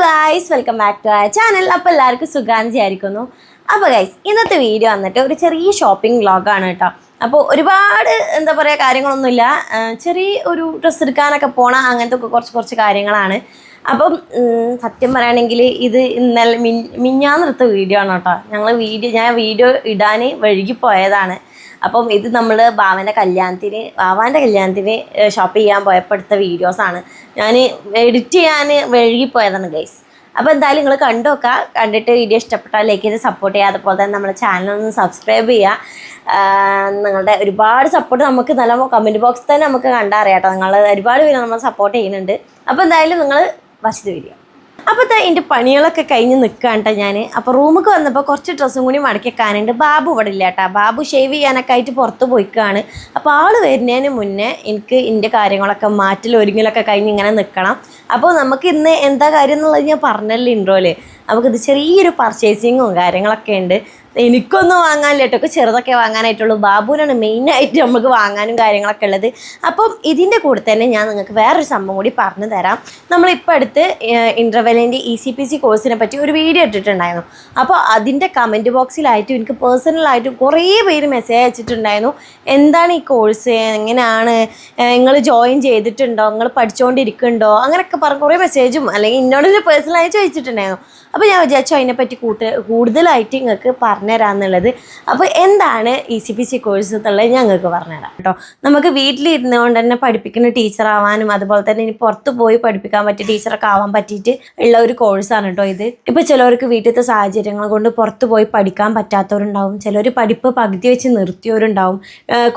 Guys welcome back to ആ channel അപ്പോൾ എല്ലാവർക്കും സുഖാന്ന് വിചാരിക്കുന്നു. അപ്പോൾ ഗൈസ് ഇന്നത്തെ വീഡിയോ വന്നിട്ട് ഒരു ചെറിയ ഷോപ്പിംഗ് വ്ളോഗാണ് കേട്ടോ. അപ്പോൾ ഒരുപാട് എന്താ പറയുക കാര്യങ്ങളൊന്നുമില്ല. ചെറിയ ഒരു ഡ്രസ്സ് എടുക്കാനൊക്കെ പോണ അങ്ങനത്തെ ഒക്കെ കുറച്ച് കുറച്ച് കാര്യങ്ങളാണ്. അപ്പം സത്യം പറയുകയാണെങ്കിൽ ഇത് ഇന്നലെ മിൻ മിഞ്ഞാന്നെടുത്ത വീഡിയോ ആണ് കേട്ടോ. ഞങ്ങൾ വീഡിയോ ഞാൻ വീഡിയോ ഇടാൻ വഴുകിപ്പോയതാണ് അപ്പം ഇത് നമ്മൾ ബാവന്റെ കല്യാണത്തിന് ബാവാന്റെ കല്യാണത്തിന് ഷോപ്പ് ചെയ്യാൻ പോയപ്പോൾ എടുത്ത വീഡിയോസാണ് ഞാൻ എഡിറ്റ് ചെയ്യാൻ വഴുകിപ്പോയതാണ് ഗൈസ് അപ്പോൾ എന്തായാലും നിങ്ങൾ കണ്ടു നോക്കുക കണ്ടിട്ട് വീഡിയോ ഇഷ്ടപ്പെട്ടാൽ ലൈക്ക് ചെയ്ത് സപ്പോർട്ട് ചെയ്യുക. അതുപോലെ തന്നെ നമ്മുടെ ചാനൽ ഒന്ന് സബ്സ്ക്രൈബ് ചെയ്യുക. നിങ്ങളുടെ ഒരുപാട് സപ്പോർട്ട് നമുക്ക് നല്ല കമന്റ് ബോക്സിൽ തന്നെ നമുക്ക് കണ്ടറിയാം കേട്ടോ. നിങ്ങൾ ഒരുപാട് പേര് നമ്മൾ സപ്പോർട്ട് ചെയ്യുന്നുണ്ട്. അപ്പോൾ എന്തായാലും നിങ്ങൾ വശത്ത് വീഡിയോ അപ്പോൾ ദാ എന്റെ പണികളൊക്കെ കഴിഞ്ഞ് നിൽക്കാണ്ട ഞാൻ അപ്പോൾ റൂമിൽ വന്നപ്പോൾ കുറച്ച് ഡ്രസ്സും കൂടി മടക്കിക്കാനുണ്ട് ബാബു ഇവിടെ ഇല്ല കേട്ടോ ബാബു ഷേവ് ചെയ്യാനൊക്കെ ആയിട്ട് പുറത്ത് പോയിക്കാണ്. അപ്പോൾ ആൾ വരുന്നതിന് മുന്നേ എനിക്ക് എന്റെ കാര്യങ്ങളൊക്കെ മാറ്റൽ ഒരുങ്ങലൊക്കെ കഴിഞ്ഞ് ഇങ്ങനെ നിൽക്കണം അപ്പോൾ നമുക്ക് ഇന്ന് എന്താ കാര്യം എന്നുള്ളത് ഞാൻ പറഞ്ഞല്ലോ ഇൻട്രോയിൽ നമുക്കിത് ചെറിയൊരു പർച്ചേസിങ്ങും കാര്യങ്ങളൊക്കെ ഉണ്ട്. എനിക്കൊന്നും വാങ്ങാനില്ല കേട്ടോ. ചെറുതൊക്കെ വാങ്ങാനായിട്ടുള്ളൂ. ബാബുവിനാണ് മെയിനായിട്ട് നമുക്ക് വാങ്ങാനും കാര്യങ്ങളൊക്കെ ഉള്ളത്. അപ്പം ഇതിന്റെ കൂടെ തന്നെ ഞാൻ നിങ്ങൾക്ക് വേറൊരു സംഭവം കൂടി പറഞ്ഞു തരാം. നമ്മളിപ്പോൾ അടുത്ത് ഇന്റർവെല്ലിന്റെ ഇ സി പി സി കോഴ്സിനെ പറ്റി ഒരു വീഡിയോ ഇട്ടിട്ടുണ്ടായിരുന്നു. അപ്പോൾ അതിന്റെ കമന്റ് ബോക്സിലായിട്ടും എനിക്ക് പേഴ്സണലായിട്ടും കുറേ പേര് മെസ്സേജ് അയച്ചിട്ടുണ്ടായിരുന്നു. എന്താണ് ഈ കോഴ്സ് എങ്ങനെയാണ്? നിങ്ങൾ ജോയിൻ ചെയ്തിട്ടുണ്ടോ? നിങ്ങൾ പഠിച്ചുകൊണ്ടിരിക്കുന്നുണ്ടോ അങ്ങനെയൊക്കെ പറഞ്ഞ് കുറേ മെസ്സേജും അല്ലെങ്കിൽ എന്നോടൊരു പേഴ്സണലായി ചോദിച്ചിട്ടുണ്ടായിരുന്നു. അപ്പോൾ ഞാൻ വിചാരിച്ചു അതിനെപ്പറ്റി കൂട്ട് കൂടുതലായിട്ട് നിങ്ങൾക്ക് പറഞ്ഞുതരാമെന്നുള്ളത് അപ്പോൾ എന്താണ് E C P C course എന്നുള്ളത് ഞങ്ങൾക്ക് പറഞ്ഞുതരാം കേട്ടോ. നമുക്ക് വീട്ടിലിരുന്നുകൊണ്ട് തന്നെ പഠിപ്പിക്കുന്ന ടീച്ചർ ആവാനും അതുപോലെ തന്നെ ഇനി പുറത്ത് പോയി പഠിപ്പിക്കാൻ പറ്റിയ ടീച്ചറൊക്കെ ആവാൻ പറ്റിയിട്ട് ഉള്ള ഒരു കോഴ്സാണ് കേട്ടോ ഇത്. ഇപ്പോൾ ചിലവർക്ക് വീട്ടിലത്തെ സാഹചര്യങ്ങൾ കൊണ്ട് പുറത്ത് പോയി പഠിക്കാൻ പറ്റാത്തവരുണ്ടാവും. ചിലർ പഠിപ്പ് പകുതി വെച്ച് നിർത്തിയവരുണ്ടാവും.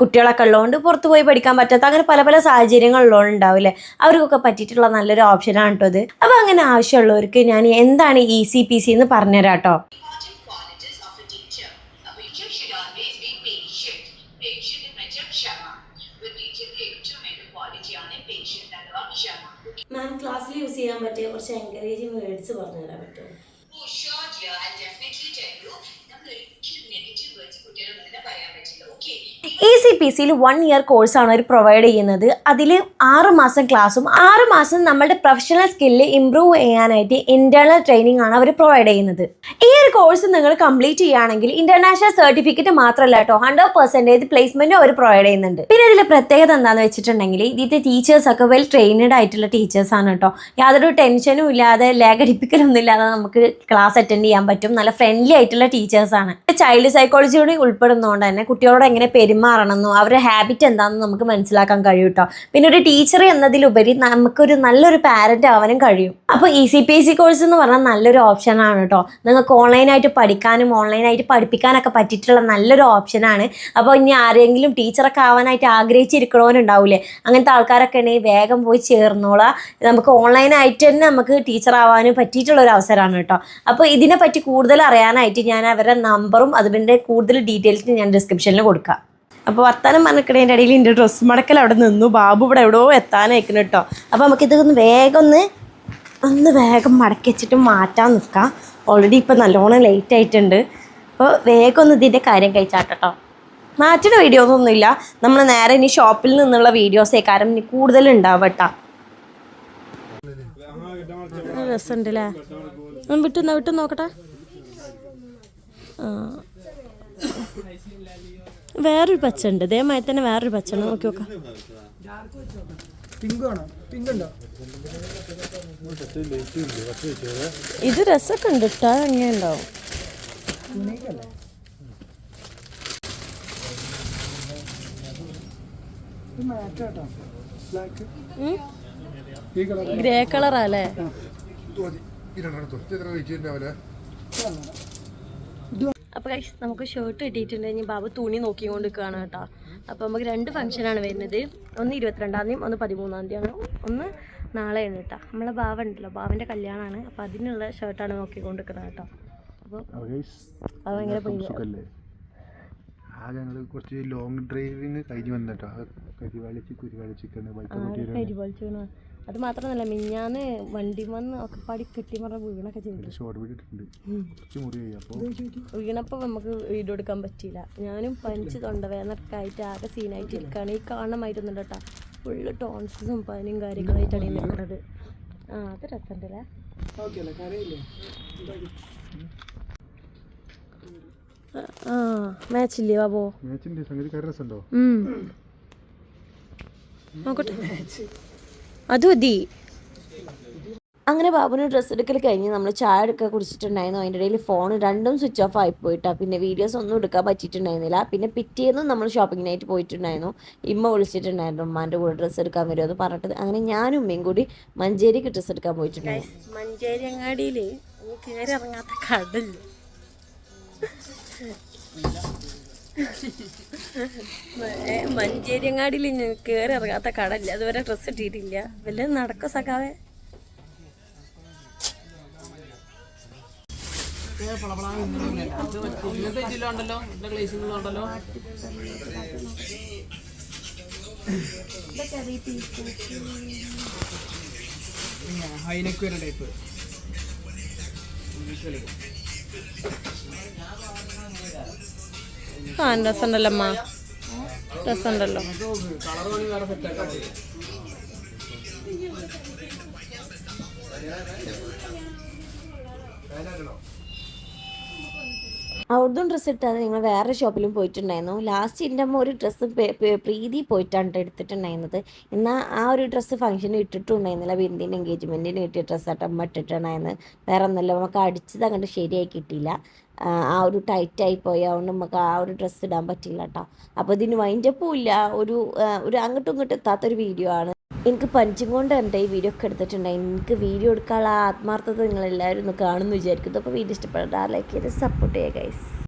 കുട്ടികളൊക്കെ ഉള്ളതുകൊണ്ട് പുറത്ത് പോയി പഠിക്കാൻ പറ്റാത്ത അങ്ങനെ പല പല സാഹചര്യങ്ങളുള്ളവരുണ്ടാവില്ലേ അവർക്കൊക്കെ പറ്റിയിട്ടുള്ള നല്ലൊരു ഓപ്ഷനാണ് കേട്ടോ ഇത്. അപ്പോൾ അങ്ങനെ ആവശ്യമുള്ളവർക്ക് ഞാൻ എന്താണ് ഇ സി പി സി എന്ന് പറഞ്ഞുതരാം കേട്ടോ മാം ക്ലാസ്സിൽ യൂസ് ചെയ്യാൻ പറ്റിയ കുറച്ച് എൻകറേജിങ് വേർഡ്സ് പറഞ്ഞുതരാൻ പറ്റുമോ? സി പി സിയിൽ വൺ ഇയർ കോഴ്സാണ് അവർ പ്രൊവൈഡ് ചെയ്യുന്നത്. അതിൽ ആറ് മാസം ക്ലാസ്സും ആറ് മാസം നമ്മളുടെ പ്രൊഫഷണൽ സ്കില്ല് ഇമ്പ്രൂവ് ചെയ്യാനായിട്ട് ഇന്റേണൽ ട്രെയിനിങ് ആണ് അവർ പ്രൊവൈഡ് ചെയ്യുന്നത്. ഈ ഒരു കോഴ്സ് നിങ്ങൾ കംപ്ലീറ്റ് ചെയ്യുകയാണെങ്കിൽ ഇന്റർനാഷണൽ സർട്ടിഫിക്കറ്റ് മാത്രമല്ല കേട്ടോ ഹൺഡ്രഡ് പെർസെന്റേജ് പ്ലേസ്മെന്റ് അവർ പ്രൊവൈഡ് ചെയ്യുന്നുണ്ട്. പിന്നെ ഇതിൽ പ്രത്യേകത എന്താണെന്ന് വെച്ചിട്ടുണ്ടെങ്കിൽ ഇതിന്റെ ടീച്ചേഴ്സ് ഒക്കെ വെൽ ട്രെയിനഡ് ആയിട്ടുള്ള ടീച്ചേഴ്സ് ആണ് കേട്ടോ. യാതൊരു ടെൻഷനും ഇല്ലാതെ ലേഖടിപ്പിക്കലൊന്നും ഇല്ലാതെ നമുക്ക് ക്ലാസ് അറ്റൻഡ് ചെയ്യാൻ പറ്റും. നല്ല ഫ്രണ്ട്ലി ആയിട്ടുള്ള ടീച്ചേഴ്സ് ആണ്. ചൈൽഡ് സൈക്കോളജി കൂടി ഉൾപ്പെടുന്നതുകൊണ്ട് തന്നെ കുട്ടികളോട് എങ്ങനെ പെരുമാറണമെന്നോ അവരുടെ ഹാബിറ്റ് എന്താണെന്ന് നമുക്ക് മനസ്സിലാക്കാൻ കഴിയും കേട്ടോ. പിന്നെ ഒരു ടീച്ചർ എന്നതിലുപരി നമുക്കൊരു നല്ലൊരു പാരന്റ് ആവാനും കഴിയും. അപ്പോൾ E C P S C course എന്ന് പറഞ്ഞാൽ നല്ലൊരു ഓപ്ഷനാണ് കേട്ടോ. നിങ്ങൾക്ക് ഓൺലൈനായിട്ട് പഠിക്കാനും ഓൺലൈനായിട്ട് പഠിപ്പിക്കാനൊക്കെ പറ്റിയിട്ടുള്ള നല്ലൊരു ഓപ്ഷനാണ് അപ്പോൾ ഇനി ആരെങ്കിലും ടീച്ചറൊക്കെ ആവാനായിട്ട് ആഗ്രഹിച്ചിരിക്കണവനുണ്ടാവില്ലേ അങ്ങനത്തെ ആൾക്കാരൊക്കെ ഉണ്ടെങ്കിൽ വേഗം പോയി ചേർന്നോളാം. നമുക്ക് ഓൺലൈനായിട്ട് തന്നെ നമുക്ക് ടീച്ചർ ആവാനും പറ്റിയിട്ടുള്ള ഒരു അവസരമാണ് കേട്ടോ. അപ്പോൾ ഇതിനെപ്പറ്റി കൂടുതൽ അറിയാനായിട്ട് ഞാൻ അവരുടെ നമ്പറും അതിന്റെ കൂടുതൽ ഡീറ്റെയിൽസ് ഞാൻ ഡിസ്ക്രിപ്ഷനിൽ കൊടുക്കാം. അപ്പോൾ വർത്താനം പറഞ്ഞിടേന്റെ ഇടയിൽ എന്റെ ഡ്രസ്സ് മടക്കൽ അവിടെ നിന്നു. ബാബു ഇവിടെ എവിടെയോ എത്താനായിരിക്കുന്നു കേട്ടോ. അപ്പോൾ നമുക്കിതൊന്ന് വേഗം ഒന്ന് ഒന്ന് വേഗം മടക്കി വെച്ചിട്ട് മാറ്റാൻ നിൽക്കാം. ഓൾറെഡി ഇപ്പോൾ നല്ലോണം ലേറ്റ് ആയിട്ടുണ്ട്. അപ്പോൾ വേഗം ഒന്ന് ഇതിന്റെ കാര്യം കഴിച്ചാട്ടോ മാറ്റുന്ന വീഡിയോസ് ഒന്നുമില്ല. നമ്മൾ നേരെ ഇനി ഷോപ്പിൽ നിന്നുള്ള വീഡിയോസേ കാരണം ഇനി കൂടുതൽ ഉണ്ടാവട്ട. കേട്ടോ രസമുണ്ട് അല്ലേ വിട്ടു വിട്ടു നോക്കട്ടെ വേറൊരു പച്ച ഉണ്ട് ഇതേമാതിരി തന്നെ വേറൊരു പച്ച ഉണ്ട് നോക്കി നോക്കാം പിങ്ക് വേണോ പിങ്ക് ഉണ്ടോ? ഇത് രസമൊക്കെ ഉണ്ട്. ഇട്ടാ എങ്ങനെയുണ്ടാവും കളർ ഗ്രേ കളറാ. അല്ലേ തോന്നി ഈ രണ്ടെണ്ണം തോന്നി എത്ര റേറ്റ് ഉണ്ടാവില്ല അപ്പോൾ ഗൈസ് നമുക്ക് ഷർട്ട് കിട്ടിയിട്ടുണ്ട് ഇനി ബാബു തുണി നോക്കിക്കൊണ്ട് നിൽക്കുകയാണ് കേട്ടോ. അപ്പോൾ നമുക്ക് രണ്ട് ഫംഗ്ഷനാണ് വരുന്നത്. ഒന്ന് ഇരുപത്തിരണ്ടാം തീയതി ഒന്ന് പതിമൂന്നാം തീയതിയാണ്. ഒന്ന് നാളെയാണ് കേട്ടോ. നമ്മളെ ബാവ ഉണ്ടല്ലോ. ബാബിന്റെ കല്യാണമാണ്. അപ്പോൾ അതിനുള്ള ഷർട്ടാണ് നോക്കിക്കൊണ്ട് നിൽക്കുന്നത് കേട്ടോ. അപ്പോൾ അത് ഭയങ്കര ആ ഞങ്ങൾ കുറച്ച് ലോങ് ഡ്രൈവിങ് കഴിഞ്ഞ് വന്നിട്ടോ കരിവാളിച്ച് കുരുവാളിച്ചിക്കാണ്. ബൈക്ക് കരിപോളിച്ചു അത് മാത്രമല്ല മിഞ്ഞാന്ന് വണ്ടി വന്ന് ഒക്കെ പാടി വീണൊക്കെ ചെയ്തു വീട് കുറച്ച് മുറി അപ്പോൾ വീണപ്പോൾ നമുക്ക് വീഡിയോ എടുക്കാൻ പറ്റിയില്ല. ഞാനും പനിച്ച് തൊണ്ടവേദനൊക്കെ ആയിട്ട് ആകെ സീനായിട്ട് ഇരിക്കുകയാണ് ഈ കാണണമായിരുന്നുണ്ട് കേട്ടോ. ഫുള്ള് ടോൺസും പനിയും കാര്യങ്ങളായിട്ടാണ് ഈ നിൽക്കുന്നത്. ആ അത് രസമുണ്ടല്ലേ ആ മാച്ചില്ലേ ബാബോ? നോക്കട്ടെ. അത് മതി. അങ്ങനെ ബാബുവിന് ഡ്രസ്സ് എടുക്കൽ കഴിഞ്ഞ് നമ്മൾ ചായ എടുക്കാൻ കുടിച്ചിട്ടുണ്ടായിരുന്നു. അതിന്റെ ഇടയിൽ ഫോൺ രണ്ടും സ്വിച്ച് ഓഫ് ആയി പോയിട്ടാണ് പിന്നെ വീഡിയോസ് ഒന്നും എടുക്കാൻ പറ്റിയിട്ടുണ്ടായിരുന്നില്ല. പിന്നെ പിറ്റേന്നും നമ്മൾ ഷോപ്പിങ്ങിനായിട്ട് പോയിട്ടുണ്ടായിരുന്നു. ഇമ്മ വിളിച്ചിട്ടുണ്ടായിരുന്നു ഉമ്മാന്റെ കൂടെ ഡ്രസ്സ് എടുക്കാൻ വരുമോ? എന്ന് പറഞ്ഞിട്ട്. അങ്ങനെ ഞാനും ഉമ്മയും കൂടി മഞ്ചേരിക്ക് ഡ്രസ്സ് എടുക്കാൻ പോയിട്ടുണ്ടായിരുന്നു. മഞ്ചേരി അങ്ങാടിയിൽ കയറി ഇറങ്ങാത്ത കടല്ല മഞ്ചേരി അങ്ങാടിയിൽ കയറി ഇറങ്ങാത്ത കടല്ല അതുവരെ ഡ്രസ്സ് ഇട്ടിട്ടില്ല. വല്ല നടക്കോ സഖാവേ? ടൈപ്പ്. ആ രസമുണ്ടല്ലോ അമ്മ രസമുണ്ടല്ലോ. അവിടുന്ന് ഡ്രസ്സ് ഇട്ടാതെ ഞങ്ങൾ വേറെ ഷോപ്പിലും പോയിട്ടുണ്ടായിരുന്നു. ലാസ്റ്റ് എന്റെ അമ്മ ഒരു ഡ്രസ്സ് പ്രീതി പോയിട്ടാണ് ട്ടോ എടുത്തിട്ടുണ്ടായിരുന്നത്. എന്നാൽ ആ ഒരു ഡ്രസ്സ് ഫംഗ്ഷന് ഇട്ടിട്ടുണ്ടായിരുന്നില്ല. ബിന്ദിന്റെ എൻഗേജ്മെന്റിന് കിട്ടിയ ഡ്രസ്സായിട്ട് അമ്മ ഇട്ടിട്ടുണ്ടായിരുന്നു വേറെ ഒന്നല്ല നമുക്ക് അടിച്ചത് അങ്ങോട്ട് ശരിയായി കിട്ടിയില്ല. ആ, ഒരു ടൈറ്റായി പോയി. അതുകൊണ്ട് നമുക്ക് ആ ഒരു ഡ്രസ്സ് ഇടാൻ പറ്റില്ല കേട്ടോ അപ്പോൾ ഇതിന് വൈൻഡപ്പും ഇല്ല. ഒരു ഒരു അങ്ങോട്ടും ഇങ്ങോട്ടും എത്താത്തൊരു വീഡിയോ ആണ്. എനിക്ക് പഞ്ചും കൊണ്ട് എന്റെ ഈ വീഡിയോ ഒക്കെ എടുത്തിട്ടുണ്ടായി. എനിക്ക് വീഡിയോ എടുക്കാനുള്ള ആത്മാർത്ഥത നിങ്ങളെല്ലാവരും ഒന്ന് കാണുമെന്ന് വിചാരിക്കുന്നു. അപ്പോൾ വീഡിയോ ഇഷ്ടപ്പെട്ടാൽ ലൈക്ക് ചെയ്ത് സപ്പോർട്ട് ചെയ്യുക ഗൈസ്